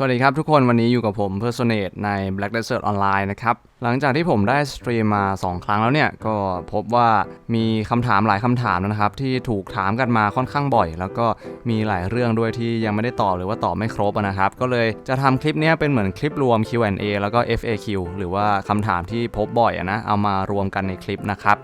สวัสดีครับทุกคนวันนี้อยู่กับผม Personate ใน Black Desert Online นะครับ หลังจากที่ผมได้สตรีมมา 2 ครั้งแล้วเนี่ย ก็พบว่ามีคำถามหลายคำถามนะครับ ที่ถูกถามกันมาค่อนข้างบ่อย แล้วก็มีหลายเรื่องด้วยที่ยังไม่ได้ตอบหรือว่าตอบไม่ครบนะครับ ก็เลยจะทำคลิปนี้เป็นเหมือนคลิปรวม Q&A แล้วก็ FAQ หรือว่าคำถามที่พบบ่อยอะนะเอามารวมกันในคลิปนะครับ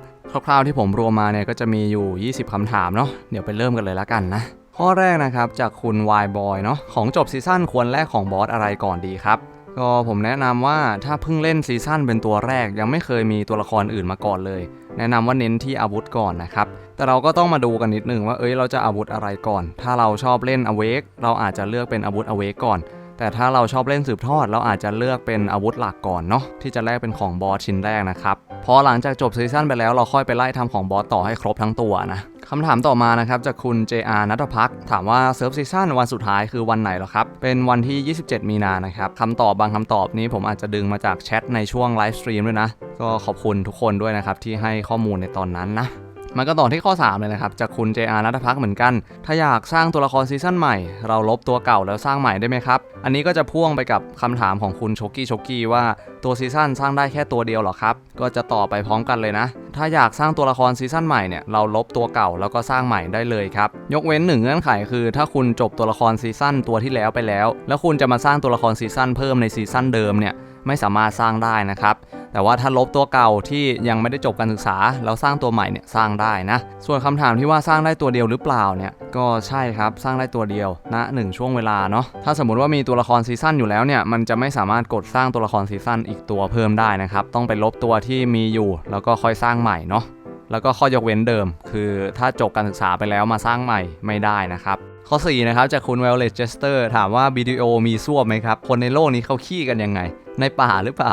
คร่าวๆที่ผมรวมมาเนี่ยก็จะมีอยู่ 20คำถามเนาะเดี๋ยวไปเริ่มกันเลยละกันนะ ข้อแรกนะครับจากคุณ Y Boy เนาะของจบซีซั่นควรแลกของบอสอะไรก่อนดีครับ ก็ผมแนะนำว่าถ้าเพิ่งเล่นซีซั่นเป็นตัวแรก ยังไม่เคยมีตัวละครอื่นมาก่อนเลย แนะนำว่าเน้นที่อาวุธก่อนนะครับ แต่เราก็ต้องมาดูกันนิดนึงว่าเอ้ยเราจะอาวุธอะไรก่อน ถ้าเราชอบเล่นอเวกเราอาจจะเลือกเป็นอาวุธอเวกก่อน แต่ถ้าเราชอบเล่นสืบทอด เราอาจจะเลือกเป็นอาวุธหลักก่อนเนาะที่จะแลกเป็นของบอสชิ้นแรกนะครับพอหลังจากจบซีซั่นไปแล้วเราค่อยไปไล่ทำของบอสต่อให้ครบทั้งตัวนะคำถามต่อมานะครับจากคุณ JR นัทพักถามว่าเซิร์ฟซีซั่นวันสุดท้ายคือวันไหนหรอครับ เป็นวันที่ 27 มีนานะครับคำตอบบางคำตอบนี้ผมอาจจะดึงมาจากแชทในช่วงไลฟ์สตรีมด้วยนะ ก็ขอบคุณทุกคนด้วยนะครับที่ให้ข้อมูลในตอนนั้นนะ มันก็ต่อที่ข้อ 3 เลยนะครับ จากคุณ JR นัทพักเหมือนกัน ถ้าอยากสร้างตัวละครซีซั่นใหม่ เราลบตัวเก่าแล้วสร้างใหม่ได้ไหมครับ อันนี้ก็จะพ่วงไปกับคำถามของคุณโชกี้โชกี้ว่าตัวซีซั่นสร้างได้แค่ตัวเดียวเหรอครับ ก็จะต่อไปพร้อมกันเลยนะ ถ้าอยากสร้างตัวละครซีซั่นใหม่เนี่ยเราลบตัวเก่าแล้วก็สร้างใหม่ได้เลยครับ ยกเว้นหนึ่งเงื่อนไขคือ ถ้าคุณจบตัวละครซีซั่นตัวที่แล้วไปแล้ว แล้วคุณจะมาสร้างตัวละครซีซั่นเพิ่มในซีซั่นเดิมเนี่ย ไม่สามารถสร้างได้นะครับแต่ว่าถ้าลบตัวเก่าที่ยังไม่ได้จบการศึกษา แล้วสร้างตัวใหม่เนี่ยสร้างได้นะ ส่วนคำถามที่ว่าสร้างได้ตัวเดียวหรือเปล่าเนี่ยก็ใช่ครับสร้างได้ตัวเดียวณหนึ่งช่วงเวลาเนาะถ้าสมมติว่ามีตัวละครซีซั่นอยู่แล้วเนี่ยมันจะไม่สามารถกดสร้างตัวละครซีซั่นอีกตัวเพิ่มได้นะครับต้องไปลบตัวที่มีอยู่ แล้วก็ค่อยสร้างใหม่เนาะแล้วก็ข้อยกเว้นเดิม คือถ้าจบการศึกษาไปแล้วมาสร้างใหม่ไม่ได้นะครับ ข้อ 4 นะครับ จากคุณ Violet Jester ถามว่าวิดีโอมีส้วมไหมครับ คนในโลกนี้เขาขี้กันยังไง ในป่าหรือเปล่า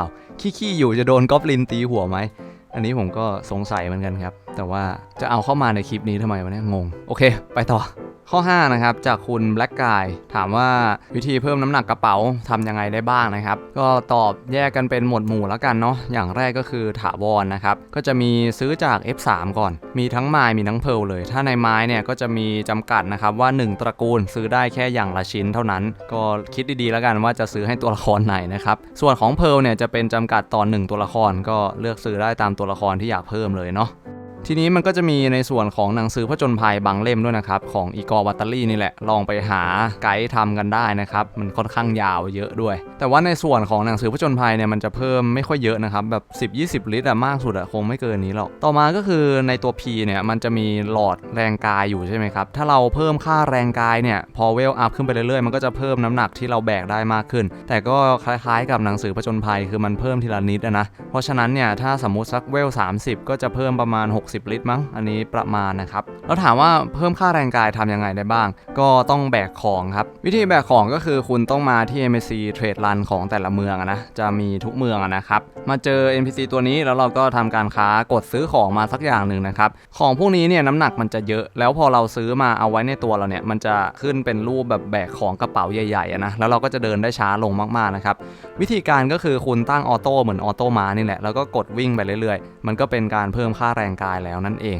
ขี้ๆอยู่จะโดนกอบลินตีหัวไหม อันนี้ผมก็สงสัยเหมือนกันครับ แต่ว่าจะเอาเข้ามาในคลิปนี้ทำไมวะเนี่ยงง โอเค ไปต่อ ข้อ 5 นะครับ จากคุณ Black Guy ถามว่าวิธีเพิ่มน้ำหนักกระเป๋าทำยังไงได้บ้างนะครับ ก็ตอบแยกกันเป็นหมวดหมู่แล้วกันเนาะอย่างแรกก็คือถาวรนะครับ ก็จะมีซื้อจาก F3 ก่อน มีทั้งไม้มีทั้งเพลเลย ถ้าในไม้เนี่ยก็จะมีจำกัดนะครับว่า 1 ตระกูลซื้อได้แค่อย่างละชิ้นเท่านั้น ก็คิดดีๆแล้วกันว่าจะซื้อให้ตัวละครไหนนะครับส่วนของเพลเนี่ยจะเป็นจำกัดต่อ1ตัวละครก็เลือกซื้อได้ตามตัวละครที่อยากเพิ่มเลยเนาะ ทีนี้มันก็จะมีในส่วนของหนังสือผจญภัยบางเล่มด้วยนะครับ ของอีกอร์วัตเตอรี่นี่แหละ ลองไปหาไกด์ทำกันได้นะครับ มันค่อนข้างยาวเยอะด้วย แต่ว่าในส่วนของหนังสือผจญภัยเนี่ยมันจะเพิ่มไม่ค่อยเยอะนะครับ แบบ 10-20 ลิตรอะมากสุดอะคงไม่เกินนี้หรอก ต่อมาก็คือในตัว P เนี่ยมันจะมีหลอดแรงกายอยู่ใช่ไหมครับ ถ้าเราเพิ่มค่าแรงกายเนี่ยพอเวลอัพขึ้นไปเรื่อยๆ มันก็จะเพิ่มน้ำหนักที่เราแบกได้มากขึ้น แต่ก็คล้ายๆ กับหนังสือผจญภัยคือมันเพิ่มทีละนิดอะนะ เพราะฉะนั้นเนี่ยถ้าสมมติสักเวล30 ก็จะเพิ่มประมาณ60 ลิตรมั้ง อันนี้ประมาณนะครับ แล้วถามว่าเพิ่มค่าแรงกายทำยังไงได้บ้าง ก็ต้องแบกของครับ วิธีแบกของก็คือคุณต้องมาที่ MSC Trade Run ของแต่ละเมืองนะ จะมีทุกเมืองนะครับ มาเจอ NPC ตัวนี้แล้วเราก็ทำการค้ากดซื้อของมาสักอย่างหนึ่งนะครับ ของพวกนี้เนี่ยน้ำหนักมันจะเยอะ แล้วพอเราซื้อมาเอาไว้ในตัวเราเนี่ยมันจะขึ้นเป็นรูปแบบแบกของกระเป๋าใหญ่ๆนะ แล้วเราก็จะเดินได้ช้าลงมากๆนะครับ วิธีการก็คือคุณตั้งออโต้เหมือนออโต้มานี่แหละ แล้วก็กดวิ่งไปเรื่อยๆ มันก็เป็นการเพิ่มค่าแรงกายแล้วนั่นเอง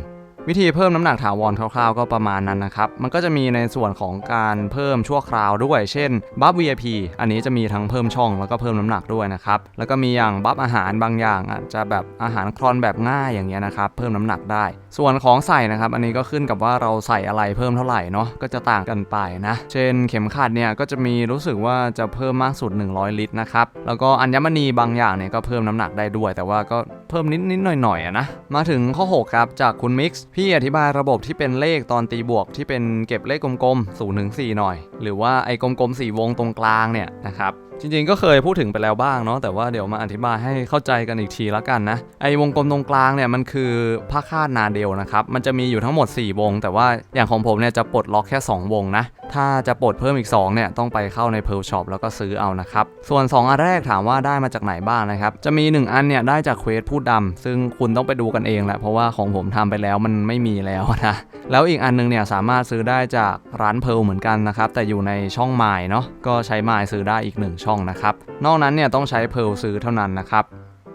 วิธีเพิ่มน้ำหนักถาวรคร่าวๆ ก็ประมาณนั้นนะครับ มันก็จะมีในส่วนของการเพิ่มชั่วคราวด้วย เช่นบัฟ VIP อันนี้จะมีทั้งเพิ่มช่องแล้วก็เพิ่มน้ำหนักด้วยนะครับ แล้วก็มีอย่างบัฟอาหารบางอย่างอาจจะแบบอาหารคลอนแบบง่ายอย่างเงี้ยนะครับ เพิ่มน้ำหนักได้ ส่วนของใส่นะครับ อันนี้ก็ขึ้นกับว่าเราใส่อะไรเพิ่มเท่าไหร่เนาะ ก็จะต่างกันไปนะ เช่นเข็มขัดเนี่ยก็จะมีรู้สึกว่าจะเพิ่มมากสุด 100 ลิตรนะครับ แล้วก็อัญมณีบางอย่างเนี่ยก็เพิ่มน้ำหนักได้ด้วย แต่ว่าก็เพิ่มนิดๆหน่อยๆนะ มาถึงข้อ 6 ครับจากคุณมิกซ์พี่อธิบายระบบที่เป็นเลขตอนตีบวกที่เป็นเก็บเลขกลมๆ0ถึง4หน่อย หรือว่าไอ้กลมๆ4วงตรงกลางเนี่ยนะครับ จริงๆก็เคยพูดถึงไปแล้วบ้างเนาะแต่ว่าเดี๋ยวมาอธิบายให้เข้าใจกันอีกทีละกันนะไอวงกลมตรงกลางเนี่ยมันคือผ้าคาดนาเดลนะครับมันจะมีอยู่ทั้งหมด 4 วง แต่ว่าอย่างของผมเนี่ยจะปลดล็อกแค่ 2 วงนะถ้าจะปลดเพิ่มอีก2เนี่ยต้องไปเข้าใน Pearl Shop แล้วก็ซื้อเอานะครับส่วน 2 อันแรกถามว่าได้มาจากไหนบ้างนะครับจะมี 1 อันเนี่ยได้จากเควสพูดดำซึ่งคุณต้องไปดูกันเองแหละเพราะว่าของผมทำไปแล้วมันไม่มีแล้วนะแล้วอีกอันนึงเนี่ยสามารถซื้อได้จากร้านเพลเหมือนกันนะครับแต่อยู่ในช่องไมล์เนาะก็ใช้ไมล์ซื้อได้อีก1ช่องนะครับ นอกนั้นเนี่ยต้องใช้เพลซื้อเท่านั้นนะครับ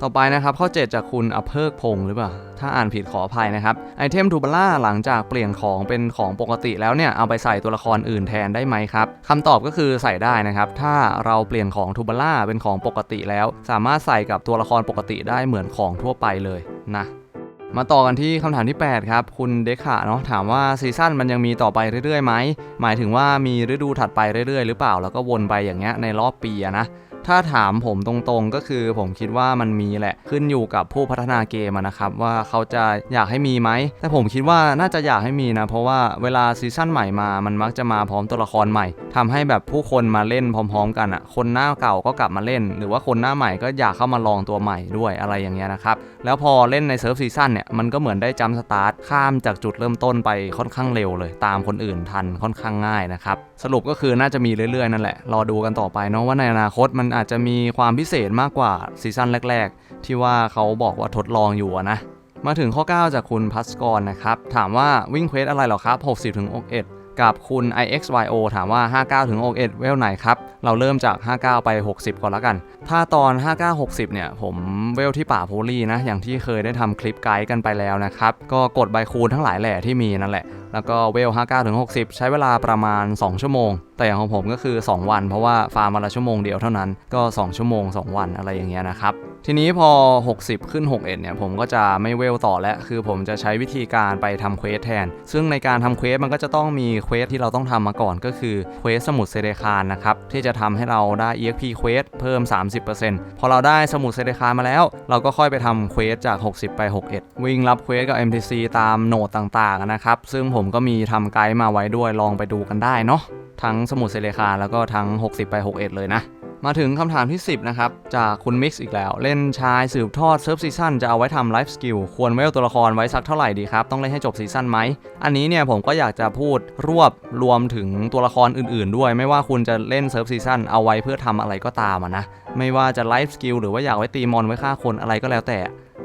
ต่อไปนะครับข้อ 7 จากคุณอเพิกพงหรือเปล่า ถ้าอ่านผิดขออภัยนะครับ ไอเทมทูบล่าหลังจากเปลี่ยนของเป็นของปกติแล้วเนี่ย เอาไปใส่ตัวละครอื่นแทนได้ไหมครับคำตอบก็คือใส่ได้นะครับ ถ้าเราเปลี่ยนของทูบล่าเป็นของปกติแล้ว สามารถใส่กับตัวละครปกติได้เหมือนของทั่วไปเลยนะ มาต่อกันที่คำถามที่ 8 ครับ คุณเดคาเนาะถามว่าซีซั่นมันยังมีต่อไปเรื่อยๆไหมหมายถึงว่ามีฤดูถัดไปเรื่อยๆ หรือเปล่าแล้วก็วนไปอย่างเงี้ยในรอบปีนะถ้าถามผมตรงๆก็คือผมคิดว่ามันมีแหละขึ้นอยู่กับผู้พัฒนาเกมนะครับ ว่าเขาจะอยากให้มีไหม แต่ผมคิดว่าน่าจะอยากให้มีนะ เพราะว่าเวลาซีซั่นใหม่มามันมักจะมาพร้อมตัวละครใหม่ทำให้แบบผู้คนมาเล่นพร้อม ๆ กันอะคนหน้าเก่าก็กลับมาเล่น หรือว่าคนหน้าใหม่ก็อยากเข้ามาลองตัวใหม่ด้วยอะไรอย่างเงี้ยนะครับ แล้วพอเล่นในเซิร์ฟซีซั่นเนี่ยมันก็เหมือนได้จัมสตาร์ทข้ามจากจุดเริ่มต้นไปค่อนข้างเร็วเลย ตามคนอื่นทันค่อนข้างง่ายนะครับสรุปก็คือน่าจะมีเรื่อยๆนั่นแหละรอดูกันต่อไปเนาะว่าในอนาคตมันอาจจะมีความพิเศษมากกว่าซีซั่นแรก ๆ ที่ว่าเขาบอกว่าทดลองอยู่นะมาถึงข้อ 9 จากคุณพัสกรนะครับ ถามว่าวิ่งเควสอะไรหรอครับ 60ถึง61 กับคุณ IXYO ถามว่า 59ถึง61 เวลไหนครับ เราเริ่มจาก 59 ไป 60 ก่อนละกัน ถ้าตอน 59 60 เนี่ย ผมเวลที่ป่าโพลีนะ อย่างที่เคยได้ทำคลิปไกด์กันไปแล้วนะครับ ก็กดใบคูณทั้งหลายแหล่ที่มีนั่นแหละ แล้วก็เวล 59ถึง60 ใช้เวลาประมาณ 2 ชั่วโมง แต่อย่างของผมก็คือ 2 วัน เพราะว่าฟาร์มมาละชั่วโมงเดียวเท่านั้น ก็ 2 ชั่วโมง 2 วันอะไรอย่างเงี้ยนะครับทีนี้พอ 60 ขึ้น 61 เนี่ย ผมก็จะไม่เวลต่อแล้ว คือผมจะใช้วิธีการไปทำเควสแทน ซึ่งในการทำเควสมันก็จะต้องมีเควสที่เราต้องทำมาก่อนก็คือเควสสมุดเซเดคานนะครับที่จะทำให้เราได้ EXP เควสเพิ่ม 30%พอเราได้สมุดเซเดคานมาแล้ว เราก็ค่อยไปทำเควสจาก 60 ไป 61 วิ่งรับเควสกับ MTC ตามโหนดต่างๆนะครับ ซึ่งผมก็มีทำไกด์มาไว้ด้วยลองไปดูกันได้เนาะทั้งสมุดเซเลคานแล้วก็ทั้ง 60 ไป 61 เลยนะมาถึงคำถามที่ 10 นะครับ จากคุณมิกซ์อีกแล้ว เล่นชายสืบทอดเซิร์ฟซีซั่นจะเอาไว้ทำไลฟ์สกิลควรเวลตัวละครไว้สักเท่าไหร่ดีครับ ต้องเล่นให้จบซีซั่นไหม อันนี้เนี่ยผมก็อยากจะพูดรวบรวมถึงตัวละครอื่นๆ ด้วย ไม่ว่าคุณจะเล่นเซิร์ฟซีซั่นเอาไว้เพื่อทำอะไรก็ตามะนะไม่ว่าจะไลฟ์สกิลหรือว่าอยากไว้ตีมอนไว้ฆ่าคนอะไรก็แล้วแต่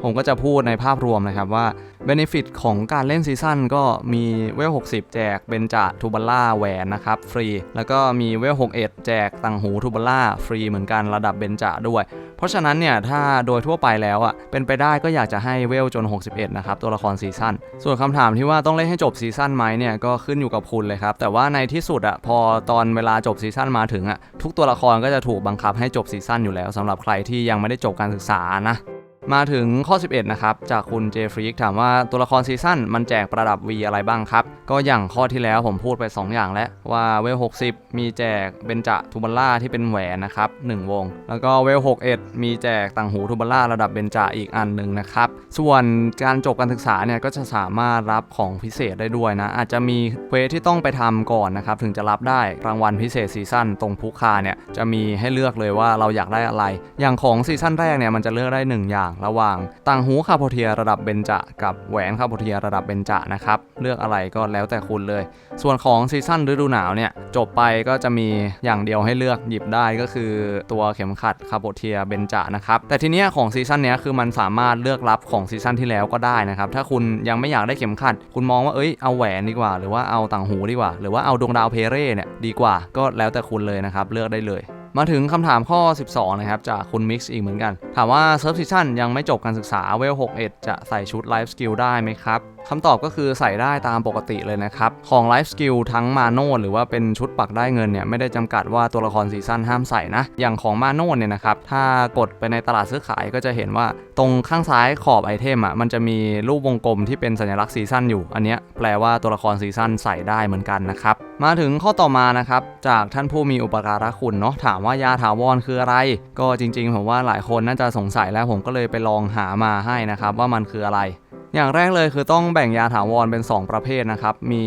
ผมก็จะพูดในภาพรวมนะครับว่า Benefit ของการเล่นซีซั่นก็มีเวล 60 แจกเบนจาทูบัลล่าแหวนนะครับฟรี แล้วก็มีเวล 61 แจกตังหูทูบัลล่าฟรีเหมือนกันระดับเบนจาด้วย เพราะฉะนั้นเนี่ยถ้าโดยทั่วไปแล้วอะเป็นไปได้ก็อยากจะให้เวลจน 61 นะครับตัวละครซีซั่น ส่วนคำถามที่ว่าต้องเล่นให้จบซีซั่นไหมเนี่ยก็ขึ้นอยู่กับคุณเลยครับ แต่ว่าในที่สุดอะพอตอนเวลาจบซีซั่นมาถึงอะทุกตัวละครก็จะถูกบังคับให้จบซีซั่นอยู่แล้วสำหรับใครที่ยังไม่ได้จบการศึกษานะ มาถึงข้อ 11 นะครับ จากคุณเจฟรีกถามว่าตัวละครซีซั่นมันแจกประดับ V อะไรบ้างครับ ก็อย่างข้อที่แล้วผมพูดไป 2 อย่างแล้วว่าเวล 60 มีแจกเบนจะทูบัลล่าที่เป็นแหวนนะครับ 1 วง แล้วก็เวล 61 มีแจกต่างหูทูบัลล่าระดับเบนจะอีกอันหนึ่งนะครับ ส่วนการจบการศึกษาเนี่ยก็จะสามารถรับของพิเศษได้ด้วยนะ อาจจะมีเควสที่ต้องไปทำก่อนนะครับถึงจะรับได้รางวัลพิเศษซีซั่นตรงภูคาเนี่ยจะมีให้เลือกเลยว่าเราอยากได้อะไร อย่างของซีซั่นแรกเนี่ยมันจะเลือกได้หนึ่งอย่างระหว่างต่างหูคาโพเทียระดับเบนจะกับแหวนคาโพเทียระดับเบนจะนะครับ เลือกอะไรก็แล้วแต่คุณเลย ส่วนของซีซั่นฤดูหนาวเนี่ยจบไปก็จะมีอย่างเดียวให้เลือกหยิบได้ก็คือตัวเข็มขัดคาโพเทียเบนจะนะครับ แต่ทีเนี้ยของซีซั่นเนี้ยคือมันสามารถเลือกรับของซีซั่นที่แล้วก็ได้นะครับ ถ้าคุณยังไม่อยากได้เข็มขัด คุณมองว่าเอ้ยเอาแหวนดีกว่า หรือว่าเอาต่างหูดีกว่า หรือว่าเอาดวงดาวเพเร่เนี่ยดีกว่าก็แล้วแต่คุณเลยนะครับเลือกได้เลย มาถึงคำถามข้อ 12 นะครับ จากคุณมิกซ์อีกเหมือนกัน ถามว่าเซิร์ฟซิชันยังไม่จบการศึกษาเวล 61 จะใส่ชุดไลฟ์สกิลได้ไหมครับคำตอบก็คือใส่ได้ตามปกติเลยนะครับ ของไลฟ์สกิลทั้งมาโนหรือว่าเป็นชุดปักได้เงินเนี่ย ไม่ได้จำกัดว่าตัวละครซีซั่นห้ามใส่นะ อย่างของมาโนเนี่ยนะครับ ถ้ากดไปในตลาดซื้อขายก็จะเห็นว่าตรงข้างซ้ายขอบไอเทมอะมันจะมีรูปวงกลมที่เป็นสัญลักษณ์ซีซั่นอยู่ อันเนี้ยแปลว่าตัวละครซีซั่นใส่ได้เหมือนกันนะครับมาถึงข้อต่อมานะครับจากท่านผู้มีอุปการะคุณเนาะถามว่ายาถาวรคืออะไร ก็จริงๆผมว่าหลายคนน่าจะสงสัยแล้วผมก็เลยไปลองหามาให้นะครับว่ามันคืออะไร อย่างแรกเลยคือต้องแบ่งยาถาวรเป็น 2 ประเภทนะครับ มี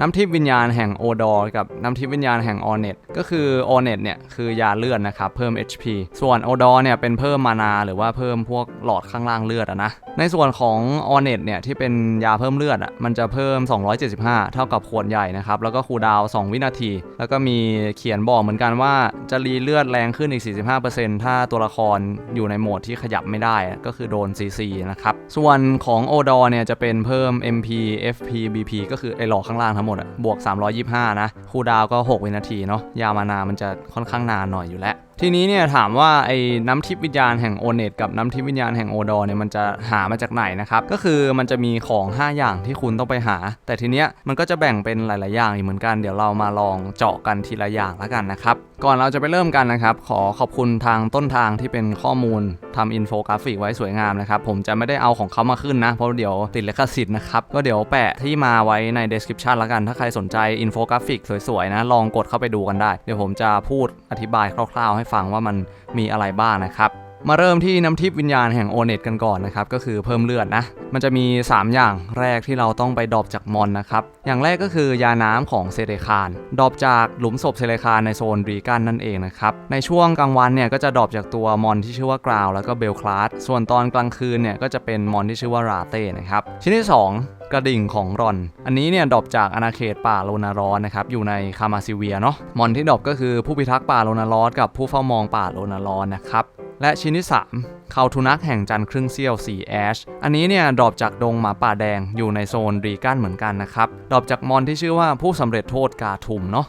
น้ำทิพย์วิญญาณแห่งโอดอกับน้ำทิพย์วิญญาณแห่งออเนตก็คือออเนตเนี่ยคือยาเลือดนะครับเพิ่ม HP ส่วนโอดอเนี่ยเป็นเพิ่มมานาหรือว่าเพิ่มพวกหลอดข้างล่างเลือดอะนะในส่วนของออเนตเนี่ยที่เป็นยาเพิ่มเลือดอะมันจะเพิ่ม 275 เท่ากับขวดใหญ่นะครับแล้วก็คูดาว 2 วินาที แล้วก็มีเขียนบอกเหมือนกันว่าจะรีเลือดแรงขึ้นอีก 45%ถ้าตัวละครอยู่ในโหมดที่ขยับไม่ได้ก็คือโดน CC นะครับส่วนของโอดอเนี่ยจะเป็นเพิ่ม MP FP BP ก็คือไอหลอกข้างล่างทั้งหมดอะบวก 325 นะ คูดาวก็ 6 วินาทีเนาะ ยามานามันจะค่อนข้างนานหน่อยอยู่แล้ว ทีนี้เนี่ยถามว่าไอ้น้ำทิพย์วิญญาณแห่งโอเนตกับน้ำทิพย์วิญญาณแห่งโอดอเนี่ยมันจะหามาจากไหนนะครับก็คือมันจะมีของ 5 อย่างที่คุณต้องไปหา แต่ทีเนี้ยมันก็จะแบ่งเป็นหลาย ๆ อย่างอีกเหมือนกันเดี๋ยวเรามาลองเจาะกันทีละอย่างแล้วกันนะครับก่อนเราจะไปเริ่มกันนะครับ ขอขอบคุณทางต้นทางที่เป็นข้อมูลทำอินโฟกราฟิกไว้สวยงามนะครับผมจะไม่ได้เอาของเขามาขึ้นนะเพราะเดี๋ยวติดลิขสิทธิ์นะครับก็เดี๋ยวแปะที่มาไว้ใน description แล้วกันถ้าใครสนใจอินโฟกราฟิกสวย ๆ นะลองกดเข้าไปดูกันได้เดี๋ยวผมจะพูดอธิบายคร่าว ๆ ให้ฟังว่ามันมีอะไรบ้างนะครับมาเริ่มที่น้ำทิพย์วิญญาณแห่งโอเนตกันก่อนนะครับ ก็คือเพิ่มเลือดนะ มันจะมี 3 อย่างแรกที่เราต้องไปดรอปจากมอนนะครับ อย่างแรกก็คือยาน้ำของเซเลคานดรอปจากหลุมศพเซเลคานในโซนรีกันนั่นเองนะครับ ในช่วงกลางวันเนี่ยก็จะดรอปจากตัวมอนที่ชื่อว่ากราวแล้วก็เบลคลาสส่วนตอนกลางคืนเนี่ยก็จะเป็นมอนที่ชื่อว่าราเต้นะครับชิ้นที่ 2 กระดิ่งของรอน อันนี้เนี่ยดรอปจากอาณาเขตป่าโลนารอนนะครับอยู่ในคามาซิเวียเนาะมอนที่ดรอปก็คือผู้พิทักษ์ป่าโลนารอนกับผู้เฝ้ามองป่าโลนารอนนะครับและชิ้นที่3คาทุนักแห่งจันทร์ครึ่งเซี่ยวสีแอช อันนี้เนี่ยดรอปจากดงหมาป่าแดงอยู่ในโซนรีกันเหมือนกันนะครับ ดรอปจากมอนที่ชื่อว่าผู้สำเร็จโทษกาทุมเนาะ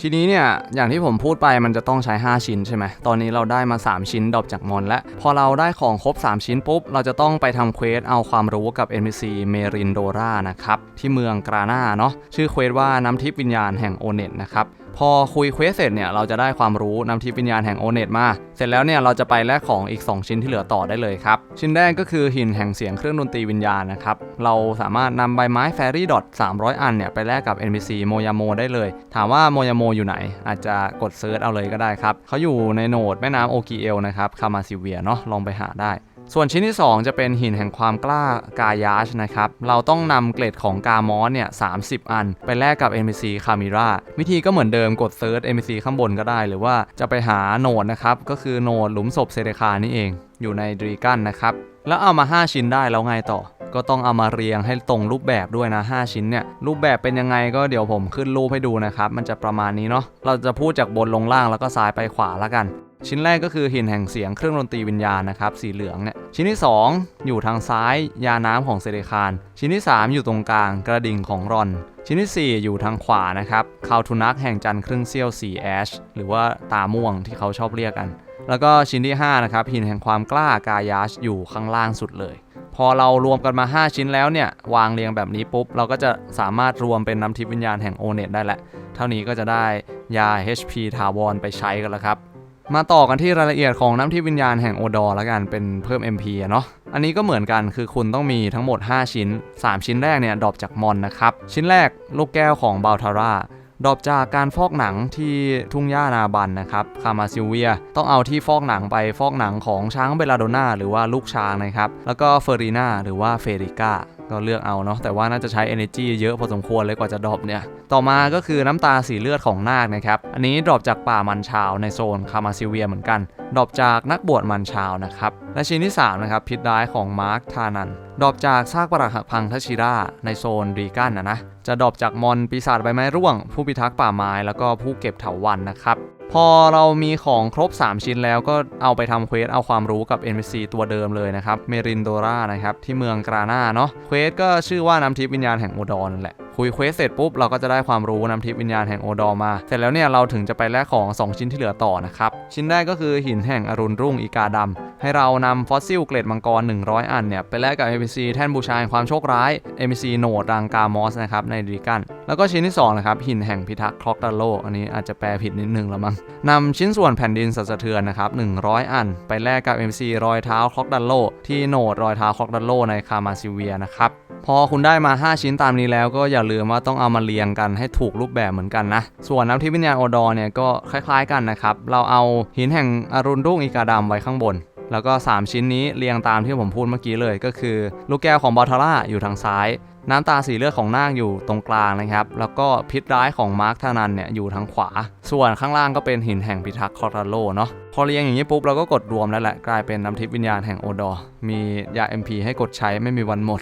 ทีนี้เนี่ยอย่างที่ผมพูดไปมันจะต้องใช้ 5 ชิ้นใช่ไหมตอนนี้เราได้มา 3 ชิ้นดรอปจากมอนและ พอเราได้ของครบ 3 ชิ้นปุ๊บ เราจะต้องไปทำเควสเอาความรู้กับ NPC เมรินโดรานะครับ ที่เมืองกรานาเนาะชื่อเควสว่าน้ำทิพย์วิญญาณแห่งโอเน็ตนะครับ พอคุยเควสเสร็จเนี่ยเราจะได้ความรู้นำทิพวิญญาณแห่งโอเน็ตมา เสร็จแล้วเนี่ยเราจะไปแลกของอีก 2 ชิ้นที่เหลือต่อได้เลยครับ ชิ้นแรกก็คือหินแห่งเสียงเครื่องดนตรีวิญญาณนะครับ เราสามารถนำใบไม้แฟรี่ดอท300 อันเนี่ยไปแลกกับ NPC โมยาโมได้เลย ถามว่าโมยาโมอยู่ไหน อาจจะกดเซิร์ชเอาเลยก็ได้ครับเขาอยู่ในโหนดแม่น้ำโอกิเอลนะครับคามาซิเวียเนาะลองไปหาได้ ส่วนชิ้นที่ 2 จะเป็นหินแห่งความกล้ากายาชนะครับ เราต้องนำเกล็ดของกามอสเนี่ย30อัน ไปแลกกับ NPC คามิราวิธีก็เหมือนเดิมกดเซิร์ช NPC ข้างบนก็ได้ หรือว่าจะไปหาโหนดนะครับ ก็คือโหนดหลุมศพเซเดคานี่เอง อยู่ในดรีกันนะครับ แล้วเอามา 5 ชิ้นได้แล้วไงต่อ ก็ต้องเอามาเรียงให้ตรงรูปแบบด้วยนะ 5 ชิ้นเนี่ยรูปแบบเป็นยังไงก็เดี๋ยวผมขึ้นรูปให้ดูนะครับมันจะประมาณนี้เนาะเราจะพูดจากบนลงล่างแล้วก็ซ้ายไปขวาแล้วกัน ชิ้นแรกก็คือหินแห่งเสียงเครื่องดนตรีวิญญาณนะครับสีเหลืองเนี่ยชิ้นที่ 2 อยู่ทางซ้ายยาน้ำของเซเลคานชิ้นที่ 3 อยู่ตรงกลางกระดิ่งของรอน ชิ้นที่ 4 อยู่ทางขวานะครับคาวทูนักแห่งจันทร์ครึ่งเซี่ยวสีแอชหรือว่าตาม่วงที่เขาชอบเรียกกัน แล้วก็ชิ้นที่5นะครับหินแห่งความกล้ากายาชอยู่ข้างล่างสุดเลย พอเรารวมกันมา 5 ชิ้นแล้วเนี่ยวางเรียงแบบนี้ปุ๊บเราก็จะสามารถรวมเป็นน้ำทิพย์วิญญาณแห่งโอเนตได้แหละเท่านี้ก็จะได้ยา HP ถาวรไปใช้กันแล้วครับ มาต่อกันที่รายละเอียดของน้ำทิพย์วิญญาณแห่งโอดอแล้วกันเป็นเพิ่ม MP อะเนาะอันนี้ก็เหมือนกันคือคุณต้องมีทั้งหมด 5 ชิ้น 3 ชิ้นแรกเนี่ยดรอปจากมอนนะครับ ชิ้นแรกลูกแก้วของบาลทาร่าดรอปจากการฟอกหนังที่ทุ่งหญ้านาบันนะครับคามาซิเวีย ต้องเอาที่ฟอกหนังไปฟอกหนังของช้างเบลาโดนาหรือว่าลูกช้างนะครับ แล้วก็เฟอรีนาหรือว่าเฟริก้าก็เลือกเอาเนาะแต่ว่าน่าจะใช้ energy เยอะพอสมควรเลยกว่าจะดรอปเนี่ย ต่อมาก็คือน้ำตาสีเลือดของนาคนะครับ อันนี้ดรอปจากป่ามันชาวในโซนคามาซิเวียเหมือนกัน ดรอปจากนักบวชมันชาวนะครับ และชิ้นที่ 3 นะครับ พิษร้ายของมาร์คทานัน ดรอปจากซากปรักหักพังทัชิราในโซนรีกันนะนะ จะดรอปจากมอนปีศาจใบไม้ร่วง ผู้พิทักษ์ป่าไม้แล้วก็ผู้เก็บเถาวัลย์นะครับ พอเรามีของครบ 3 ชิ้นแล้วก็เอาไปทำเควสเอาความรู้กับ NPC ตัวเดิมเลยนะครับ เมรินโดรานะครับ ที่เมืองกรานาเนาะเควสก็ชื่อว่าน้ำทิพย์วิญญาณแห่งโอดอนนั่นแหละ คุยเควสเสร็จปุ๊บเราก็จะได้ความรู้นำทิพย์วิญญาณแห่งโอดอมา เสร็จแล้วเนี่ยเราถึงจะไปแลกของ 2 ชิ้นที่เหลือต่อนะครับ ชิ้นแรกก็คือหินแห่งอรุณรุ่งอีกาดำให้เรานำฟอสซิลเกล็ดมังกร 100 อันเนี่ยไปแลกกับ NPC แท่นบูชาแห่งความโชคร้าย NPC โหนดรังกามอสนะครับในดีกัน แล้วก็ชิ้นที่2นะครับหินแห่งพิทักษ์คล็อกดัลโลอันนี้อาจจะแปลผิดนิดนึงล้วมั้งนำชิ้นส่วนแผ่นดินสั่นสะเทือนนะครับ100 อัน ไปแลกกับ NPC รอยเท้าคล็อกดัลโลที่โหนดรอยเท้าคล็อกดัลโลในคามาซิเวียนะครับพอคุณได้มา 5 ชิ้นตามนี้แล้วก็อย่าลืมว่าต้องเอามาเรียงกันให้ถูกรูปแบบเหมือนกันนะ ส่วนน้ำทิพย์วิญญาณโอดอร์เนี่ยก็คล้ายๆกันนะครับ เราเอาหินแห่งอรุณรุ่งอีกาดำไว้ข้างบน แล้วก็ 3 ชิ้นนี้เรียงตามที่ผมพูดเมื่อกี้เลยก็คือ ลูกแก้วของบอทาร่าอยู่ทางซ้าย น้ำตาสีเลือดของนาคอยู่ตรงกลางนะครับ แล้วก็พิษร้ายของมาร์คทานันเนี่ยอยู่ทางขวา ส่วนข้างล่างก็เป็นหินแห่งพิทักษ์คอร์โลเนาะพอเรียงอย่างนี้ปุ๊บเราก็กดรวมแล้วแหละกลายเป็นน้ำทิพย์วิญญาณแห่งโอดอร์มียา MP ให้กดใช้ไม่มีวันหมด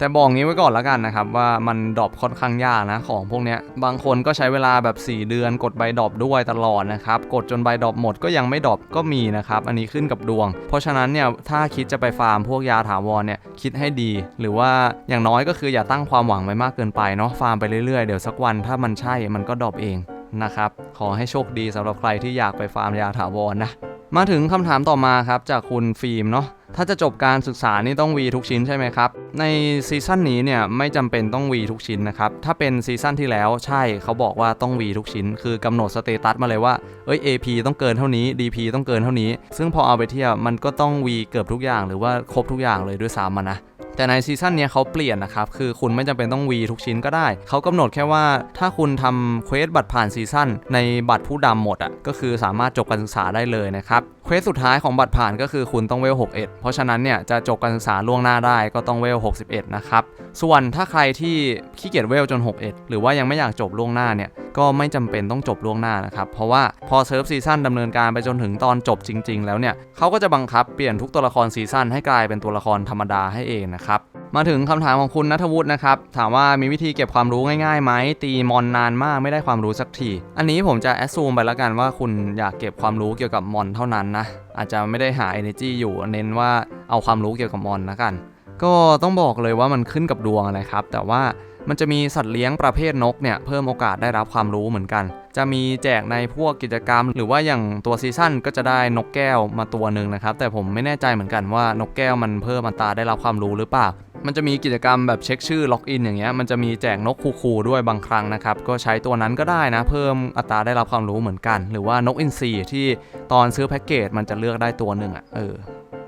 แต่บอกงี้ไว้ก่อนแล้วกันนะครับว่ามันดรอปค่อนข้างยากนะของพวกเนี้ยบางคนก็ใช้เวลาแบบ 4 เดือนกดใบดรอปด้วยตลอดนะครับกดจนใบดรอปหมดก็ยังไม่ดรอปก็มีนะครับอันนี้ขึ้นกับดวง เพราะฉะนั้นเนี่ยถ้าคิดจะไปฟาร์มพวกยาถาวรเนี่ยคิดให้ดี หรือว่าอย่างน้อยก็คืออย่าตั้งความหวังไว้มากเกินไปเนาะฟาร์มไปเรื่อยๆเดี๋ยวสักวันถ้ามันใช่มันก็ดรอปเองนะครับขอให้โชคดีสำหรับใครที่อยากไปฟาร์มยาถาวรนะมาถึงคำถามต่อมาครับจากคุณฟิล์มเนาะ ถ้าจะจบการศึกษานี่ต้องวีทุกชิ้นใช่ไหมครับ ในซีซั่นนี้เนี่ยไม่จำเป็นต้องวีทุกชิ้นนะครับ ถ้าเป็นซีซั่นที่แล้วใช่เขาบอกว่าต้องวีทุกชิ้น คือกำหนดสเตตัสมาเลยว่าเอ้ย AP ต้องเกินเท่านี้ DP ต้องเกินเท่านี้ ซึ่งพอเอาไปเทียบมันก็ต้องวีเกือบทุกอย่าง หรือว่าครบทุกอย่างเลยด้วยซ้ำนะ แต่ในซีซั่นนี้เขาเปลี่ยนนะครับ คือคุณไม่จำเป็นต้องวีทุกชิ้นก็ได้ เขากำหนดแค่ว่าถ้าคุณทำเควสบัตรผ่านซีซั่นในบัตรผู้ดำหมดอะก็คือสามารถจบการศึกษาได้เลยนะครับเควสสุดท้ายของบัตรผ่านก็คือคุณต้องเวล61 เพราะฉะนั้นเนี่ยจะจบการศึกษาล่วงหน้าได้ก็ต้องเวล61นะครับส่วนถ้าใครที่ขี้เกียจเวลจน 61 หรือว่ายังไม่อยากจบล่วงหน้าเนี่ยก็ไม่จำเป็นต้องจบล่วงหน้านะครับ เพราะว่าพอเซิร์ฟซีซั่นดำเนินการไปจนถึงตอนจบจริง ๆ แล้วเนี่ยเขาก็จะบังคับเปลี่ยนทุกตัวละครซีซั่นให้กลายเป็นตัวละครธรรมดาให้เองนะครับมาถึงคำถามของคุณนัทวุฒินะครับ ถามว่ามีวิธีเก็บความรู้ง่ายๆไหมตีมอนนานมากไม่ได้ความรู้สักที อันนี้ผมจะแอดซูมไปแล้วกันว่าคุณอยากเก็บความรู้เกี่ยวกับมอนเท่านั้นนะ อาจจะไม่ได้หา energy อยู่เน้นว่าเอาความรู้เกี่ยวกับมอนแล้วกัน ก็ต้องบอกเลยว่ามันขึ้นกับดวงนะครับ แต่ว่า มันจะมีสัตว์เลี้ยงประเภทนกเนี่ยเพิ่มโอกาสได้รับความรู้เหมือนกัน จะมีแจกในพวกกิจกรรม หรือว่าอย่างตัวซีซั่นก็จะได้นกแก้วมาตัวหนึ่งนะครับ แต่ผมไม่แน่ใจเหมือนกันว่านกแก้วมันเพิ่มอัตราได้รับความรู้หรือเปล่ามันจะมีกิจกรรมแบบเช็คชื่อล็อกอินอย่างเงี้ยมันจะมีแจกนกคูๆด้วยบางครั้งนะครับ ก็ใช้ตัวนั้นก็ได้นะ เพิ่มอัตราได้รับความรู้เหมือนกัน หรือว่านกอินทรีที่ตอนซื้อแพ็กเกจมันจะเลือกได้ตัวหนึ่งอะเออ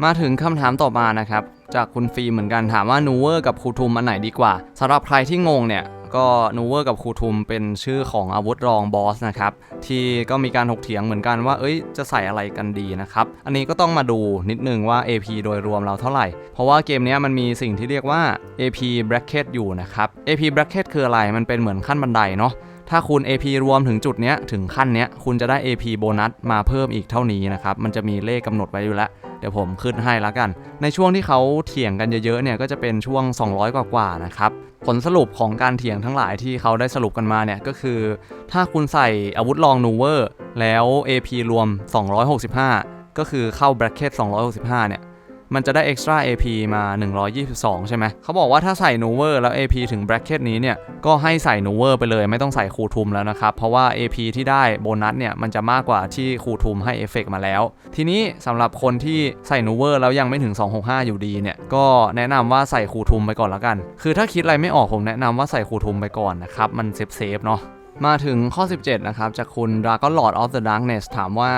มาถึงคำถามต่อมานะครับ จากคุณฟิล์มเหมือนกันถามว่านูเวอร์กับครูทุมอันไหนดีกว่าสำหรับใครที่งงเนี่ยก็นูเวอร์กับครูทุมเป็นชื่อของอาวุธรองบอสนะครับที่ก็มีการถกเถียงเหมือนกันว่า เอ้ยจะใส่อะไรกันดีนะครับ อันนี้ก็ต้องมาดูนิดนึงว่า AP โดยรวมเราเท่าไหร่ เพราะว่าเกมนี้มันมีสิ่งที่เรียกว่า AP bracket อยู่นะครับ AP bracket คืออะไรมันเป็นเหมือนขั้นบันไดเนาะ ถ้าคุณ AP รวมถึงจุดเนี้ยถึงขั้นเนี้ยคุณจะได้ AP โบนัสมาเพิ่มอีกเท่านี้นะครับ มันจะมีเลขกำหนดไว้อยู่แล้ว เดี๋ยวผมขึ้นให้แล้วกัน ในช่วงที่เขาเถียงกันเยอะๆเนี่ยก็จะเป็นช่วง 200 กว่าๆนะครับ ผลสรุปของการเถียงทั้งหลายที่เขาได้สรุปกันมาเนี่ยก็คือ ถ้าคุณใส่อาวุธรองนูเวอร์แล้ว AP รวม 265 ก็คือเข้า bracket 265 เนี่ย มันจะได้ extra AP มา 122 ใช่ไหม เขาบอกว่าถ้าใส่ n o v e r แล้ว AP ถึง bracket นี้เนี่ย ก็ให้ใส่ n o v e r ไปเลยไม่ต้องใส่คูทุมแล้วนะครับ เพราะว่า AP ที่ได้โบนัสเนี่ย มันจะมากกว่าที่คูทุมให้เอฟเฟกต์มาแล้ว ทีนี้สำหรับคนที่ใส่ n o v e r แล้วยังไม่ถึง 265 อยู่ดีเนี่ย ก็แนะนำว่าใส่คูทุมไปก่อนแล้วกัน คือถ้าคิดอะไรไม่ออกผมแนะนำว่าใส่คูทุมไปก่อนนะครับ มันเซฟเซฟเนาะมาถึงข้อ 17 นะครับ จากคุณ Dragon Lord of the Darkness ถามว่า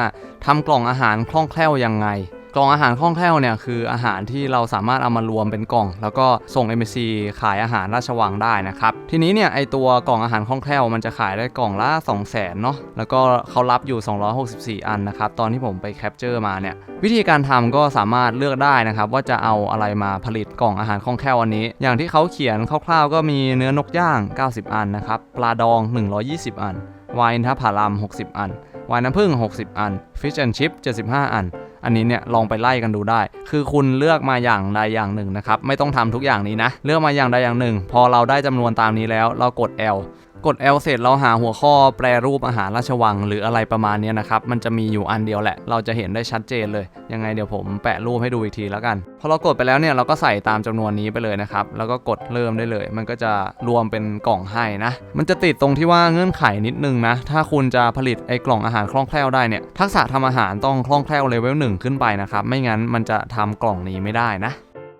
ทำกล่องอาหารคล่องแคล่วยังไง กล่องอาหารคล่องแคล่วเนี่ยคืออาหารที่เราสามารถเอามารวมเป็นกล่อง แล้วก็ส่ง MSC ขายอาหารราชวังได้นะครับทีนี้เนี่ยไอตัวกล่องอาหารคล่องแคล่วมันจะขายได้กล่องละ 2 0 0 0 0 0เนาะแล้วก็เขารับอยู่ 264 อันนะครับตอนที่ผมไปแคปเจอร์มาเนี่ยวิธีการทำก็สามารถเลือกได้นะครับว่าจะเอาอะไรมาผลิตกล่องอาหารคล่องแคล่วอันนี้ อย่างที่เขาเขียนคร่าวๆ ก็มีเนื้อนกย่าง 90 อันนะครับปลาดอง 120 อันไวน์ทับผาลัม 60 อันไวน์น้ำผึ้ง 60 อัน ฟิชแอนชิพ 75 อัน อันนี้เนี่ยลองไปไล่กันดูได้ คือคุณเลือกมาอย่างใดอย่างหนึ่งนะครับไม่ต้องทำทุกอย่างนี้นะ เลือกมาอย่างใดอย่างหนึ่ง พอเราได้จำนวนตามนี้แล้วเรากด L กด L เสร็จเราหาหัวข้อแปรรูปอาหารราชวัง หรืออะไรประมาณนี้นะครับ มันจะมีอยู่อันเดียวแหละ เราจะเห็นได้ชัดเจนเลย ยังไงเดี๋ยวผมแปะรูปให้ดูอีกทีแล้วกัน พอเรากดไปแล้วเนี่ยเราก็ใส่ตามจำนวนนี้ไปเลยนะครับ แล้วก็กดเริ่มได้เลย มันก็จะรวมเป็นกล่องให้นะ มันจะติดตรงที่ว่าเงื่อนไขนิดนึงนะ ถ้าคุณจะผลิตไอ้กล่องอาหารคล่องแคล่วได้เนี่ย ทักษะทำอาหารต้องคล่องแคล่วเลเวลหนึ่งขึ้นไปนะครับ ไม่งั้นมันจะทำกล่องนี้ไม่ได้นะ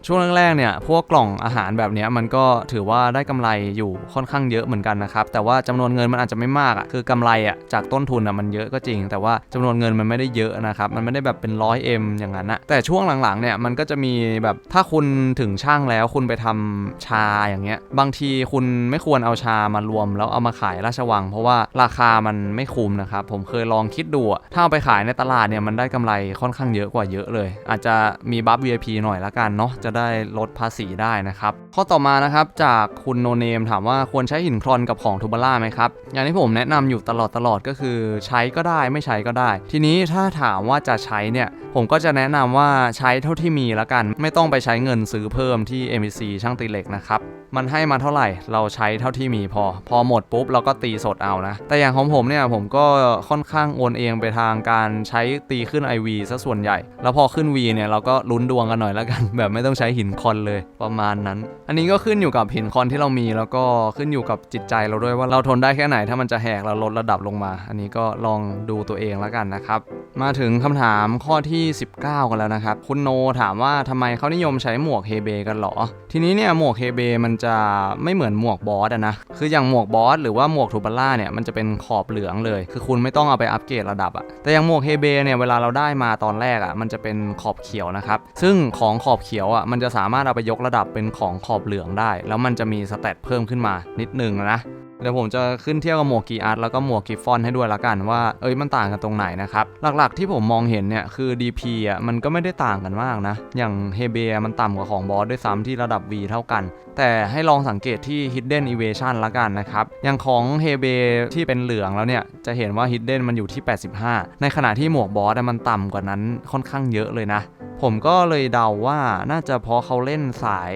ช่วงแรกๆเนี่ยพวกกล่องอาหารแบบนี้มันก็ถือว่าได้กำไรอยู่ค่อนข้างเยอะเหมือนกันนะครับแต่ว่าจำนวนเงินมันอาจจะไม่มากอะคือกำไรอะจากต้นทุนอะมันเยอะก็จริง แต่ว่าจำนวนเงินมันไม่ได้เยอะนะครับมันไม่ได้แบบเป็นร้อยเอ็มอย่างนั้นนะแต่ช่วงหลังๆเนี่ยมันก็จะมีแบบถ้าคุณถึงช่างแล้วคุณไปทำชาอย่างเงี้ยบางทีคุณไม่ควรเอาชามารวม แล้วเอามาขายราชวัง เพราะว่าราคามันไม่คุ้มนะครับผมเคยลองคิดดูถ้าเอาไปขายในตลาดเนี่ยมันได้กำไรค่อนข้างเยอะกว่าเยอะเลย อาจจะมีบัฟ VIP หน่อยละกันเนาะจะได้ลดภาษีได้นะครับ ข้อต่อมานะครับจากคุณโนเนมถามว่าควรใช้หินคลอนกับของทูบาร่าไหมครับ อย่างที่ผมแนะนำอยู่ตลอดตลอดก็คือใช้ก็ได้ไม่ใช้ก็ได้ ทีนี้ถ้าถามว่าจะใช้เนี่ยผมก็จะแนะนำว่าใช้เท่าที่มีและกัน ไม่ต้องไปใช้เงินซื้อเพิ่มที่ MBC ช่างตีเหล็กนะครับมันให้มาเท่าไหร่เราใช้เท่าที่มีพอ พอหมดปุ๊บเราก็ตีสดเอานะ แต่อย่างของผมเนี่ยผมก็ค่อนข้างโอนเองไปทางการใช้ตีขึ้น IV ซะส่วนใหญ่ แล้วพอขึ้น V เนี่ยเราก็ลุ้นดวงกันหน่อยแล้วกัน แบบไม่ต้องใช้หินคอนเลยประมาณนั้น อันนี้ก็ขึ้นอยู่กับหินคอนที่เรามีแล้วก็ขึ้นอยู่กับจิตใจเราด้วยว่าเราทนได้แค่ไหนถ้ามันจะแหกเราลดระดับลงมา อันนี้ก็ลองดูตัวเองแล้วกันนะครับ มาถึงคำถามข้อที่ 19 กันแล้วนะครับ คุณโนถามว่าทำไมเขานิยมใช้หมวกเฮเบกันหรอ ทีนี้เนี่ยหมวกเฮเบมันจะไม่เหมือนหมวกบอสอะนะคืออย่างหมวกบอสหรือว่าหมวกทูบาร่าเนี่ยมันจะเป็นขอบเหลืองเลย คือคุณไม่ต้องเอาไปอัปเกรดระดับอะแต่อย่างหมวกเฮเบเนี่ยเวลาเราได้มาตอนแรกอะมันจะเป็นขอบเขียวนะครับซึ่งของขอบเขียวอะมันจะสามารถเอาไปยกระดับเป็นของขอบเหลืองได้ แล้วมันจะมีสเตตเพิ่มขึ้นมานิดนึงนะเดี๋ยวผมจะขึ้นเที่ยบกับหมวกกีอาร์ตแล้วก็หมวกกิฟฟอนให้ด้วยละกันว่าเอ้ยมันต่างกันตรงไหนนะครับ หลักๆที่ผมมองเห็นเนี่ยคือ DP อะมันก็ไม่ได้ต่างกันมากนะ อย่างเฮเบมันต่ำกว่าของบอสด้วยซ้ำที่ระดับ V เท่ากัน แต่ให้ลองสังเกตที่ Hidden Evasion ละกันนะครับ อย่างของเฮเบที่เป็นเหลืองแล้วเนี่ยจะเห็นว่า Hidden มันอยู่ที่ 85 ในขณะที่หมวกบอสมันต่ำกว่านั้นค่อนข้างเยอะเลยนะ ผมก็เลยเดาว่าน่าจะเพราะเขาเล่นสาย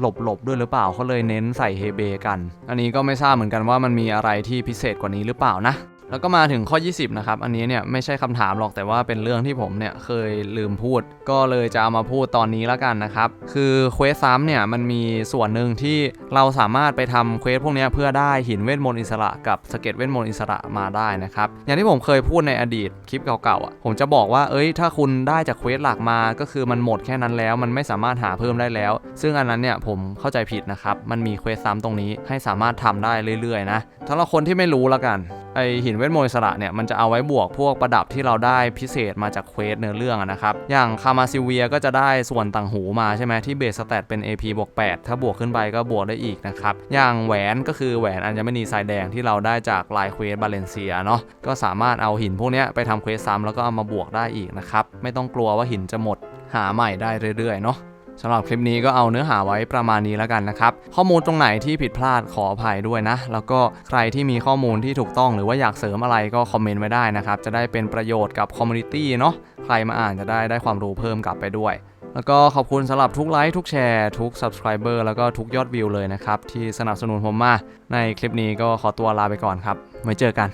หลบๆด้วยหรือเปล่าเขาเลยเน้นใส่เฮเบกัน อันนี้ก็ไม่ทราบเหมือนกันว่ามันมีอะไรที่พิเศษกว่านี้หรือเปล่านะ แล้วก็มาถึงข้อ 20 นะครับ อันนี้เนี่ยไม่ใช่คำถามหรอกแต่ว่าเป็นเรื่องที่ผมเนี่ยเคยลืมพูด ก็เลยจะเอามาพูดตอนนี้แล้วกันนะครับ คือเควสซ้ำเนี่ยมันมีส่วนหนึ่งที่เราสามารถไปทำเควสพวกนี้เพื่อได้หินเวทมนต์อิสระกับสเก็ตเวทมนต์อิสระมาได้นะครับ อย่างที่ผมเคยพูดในอดีตคลิปเก่าๆอะผมจะบอกว่าเอ้ยถ้าคุณได้จากเควสหลักมาก็คือมันหมดแค่นั้นแล้ว มันไม่สามารถหาเพิ่มได้แล้ว ซึ่งอันนั้นเนี่ยผมเข้าใจผิดนะครับมันมีเควสซ้ำตรงนี้ให้สามารถทำได้เรื่อยๆนะสำหรับคนที่ไม่รู้ละกัน ไอหินเวทมนต์สระเนี่ยมันจะเอาไว้บวกพวกประดับที่เราได้พิเศษมาจากเควสเนื้อเรื่องนะครับ อย่างคามาซิเวียก็จะได้ส่วนต่างหูมาใช่ไหมที่เบสสแตทเป็น AP บวก8ถ้าบวกขึ้นไปก็บวกได้อีกนะครับ อย่างแหวนก็คือแหวนอัญมณีสายแดงที่เราได้จากลายเควสบาเลนเซียเนาะก็สามารถเอาหินพวกนี้ไปทำเควสซ้ำแล้วก็เอามาบวกได้อีกนะครับไม่ต้องกลัวว่าหินจะหมดหาใหม่ได้เรื่อยๆเนาะ สำหรับคลิปนี้ก็เอาเนื้อหาไว้ประมาณนี้แล้วกันนะครับ ข้อมูลตรงไหนที่ผิดพลาดขออภัยด้วยนะ แล้วก็ใครที่มีข้อมูลที่ถูกต้องหรือว่าอยากเสริมอะไรก็คอมเมนต์ไว้ได้นะครับ จะได้เป็นประโยชน์กับคอมมูนิตี้เนาะใครมาอ่านจะได้ได้ความรู้เพิ่มกลับไปด้วยแล้วก็ขอบคุณสำหรับทุกไลค์ทุกแชร์ทุก Subscriber แล้วก็ทุกยอดวิวเลยนะครับ ที่สนับสนุนผมมา ในคลิปนี้ก็ขอตัวลาไปก่อนครับ ไว้เจอกัน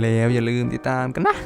แล้วอย่าลืมติดตามกันนะ